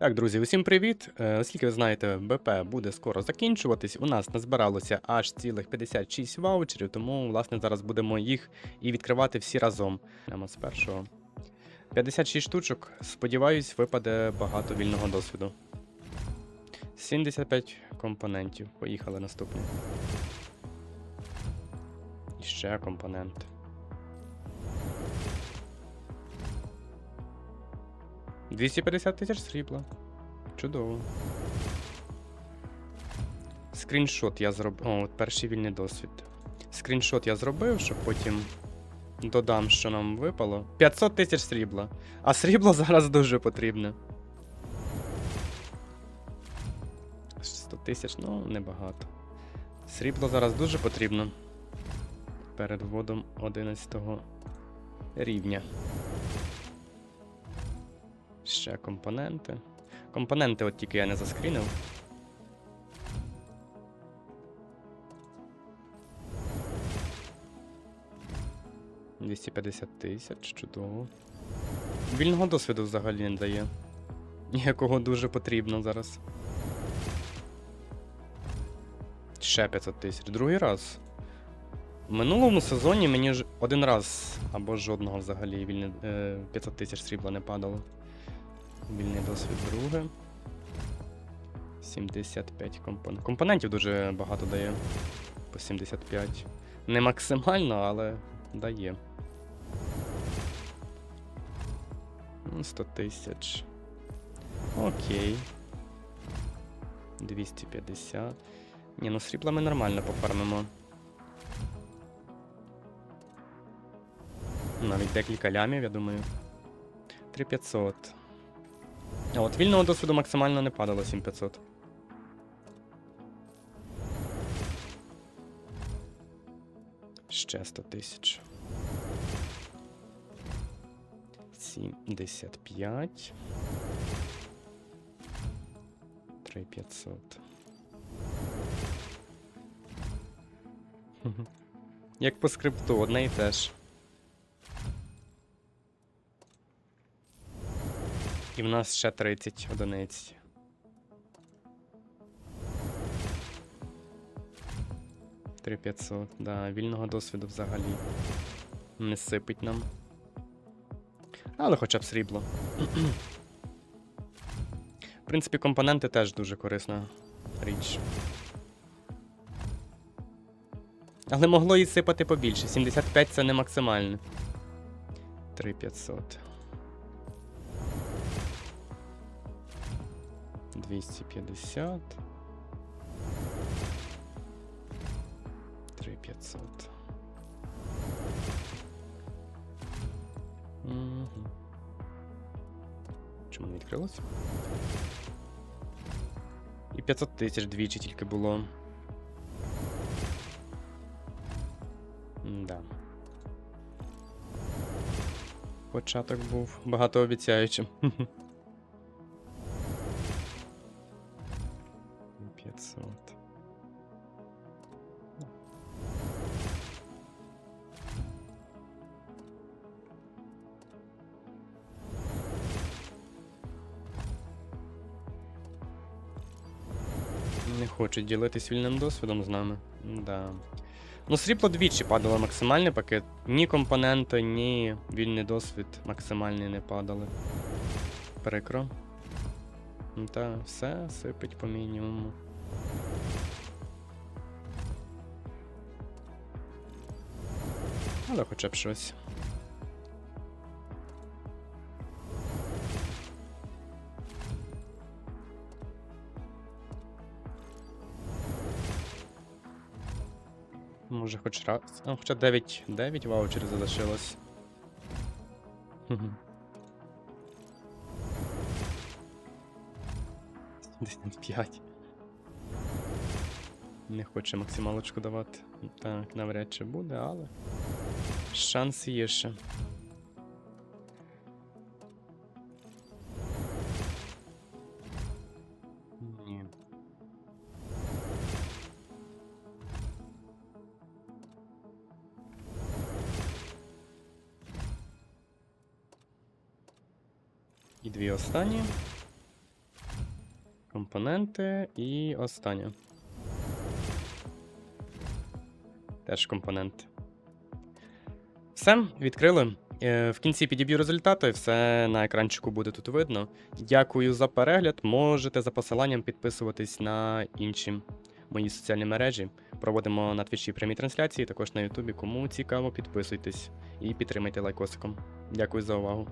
Так, друзі, усім привіт. Е, Оскільки ви знаєте, БП буде скоро закінчуватись. У нас назбиралося аж цілих 56 ваучерів, тому власне зараз будемо їх і відкривати всі разом. Прямо з першого. 56 штучок. Сподіваюсь, випаде багато вільного досвіду. 75 компонентів. Поїхали наступні. І ще компоненти. «250 тисяч срібла. Чудово. Скріншот я зробив. О, от перший вільний досвід. Скріншот я зробив, щоб потім додам, що нам випало. 500 тисяч срібла. А срібло зараз дуже потрібне. 100 тисяч, ну, небагато. Срібло зараз дуже потрібно. Перед вводом 11 рівня. Ще компоненти. Компоненти от тільки я не заскрінив. Двісті п'ятдесят тисяч, чудово. Вільного досвіду взагалі не дає. Якого дуже потрібно зараз. Ще 500 тисяч. Другий раз. В минулому сезоні мені ж один раз або жодного взагалі вільне, е, 500 тисяч срібла не падало. Вільний досвід друге. 75 компонентів. Компонентів дуже багато дає. По 75. Не максимально, але дає. Ну, 100 тисяч. Окей. 250. Ні, ну срібла ми нормально пофармимо. Навіть декілька лямів, я думаю. 3500. А от вільного досвіду максимально не падало 7500. Ще 100 тисяч. 75. 3500. Хм-хм. Як по скрипту, одне і те ж. І в нас ще 30 одиниць. Три 500, да, вільного досвіду взагалі не сипить нам. Але хоча б срібло. В принципі, компоненти теж дуже корисна річ. Але могло і сипати побільше. 75 це не максимальне. 3500. 250. 3500. Угу. Чому не відкрилося? І 500 тисяч двічі тільки було. Да. Початок був багатообіцяючим. хочуть ділитись вільним досвідом з нами. Да. Ну, срібло двічі падало максимальний пакет. Ні компоненти, ні вільний досвід максимальний не падали. Прикро. Ну Та все сипить по мінімуму. Але хоча б щось. Може хоч раз. А, хоча 9, 9 ваучерів залишилось. Хм-хм. 75. Не хоче максималочку давати. Так, навряд чи буде, але. Шанс є ще. І дві останні. Компоненти і останнє. Теж компоненти. Все, відкрили. Е, В кінці підіб'ю результати, все на екранчику буде тут видно. Дякую за перегляд. Можете за посиланням підписуватись на інші мої соціальні мережі. Проводимо на твічі прямі трансляції, також на Ютубі. Кому цікаво, підписуйтесь і підтримайте лайкосиком. Дякую за увагу.